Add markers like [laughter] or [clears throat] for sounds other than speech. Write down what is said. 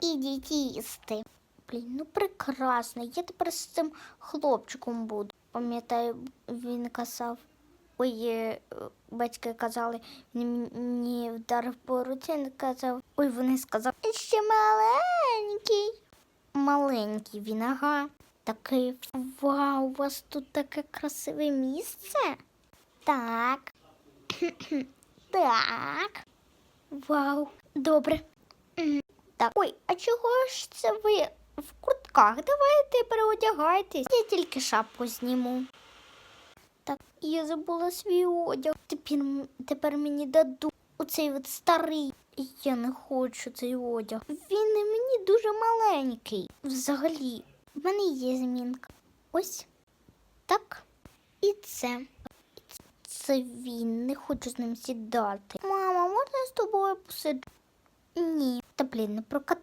Ідіть їсти. Блін, ну прекрасно. Я тепер з цим хлопчиком буду. Пам'ятаю, він казав. Ой, е, батьки казали, він мені вдарив по руці, він казав. Ой, вони сказали, ще маленький. Маленький він, ага. Такий вау, у вас тут таке красиве місце. Так. [clears throat] так. Вау, добре. Так. Ой, а чого ж це ви в куртках? Давайте переодягайтесь. Я тільки шапку зніму. Так, я забула свій одяг. Тепер, тепер мені дадуть оцей от старий. Я не хочу цей одяг. Він мені дуже маленький. Взагалі, в мене є змінка. Ось так. І це- Це він. Не хочу з ним сідати. Мама, можна я з тобою посиджу? Ні. Та блін, не прокати.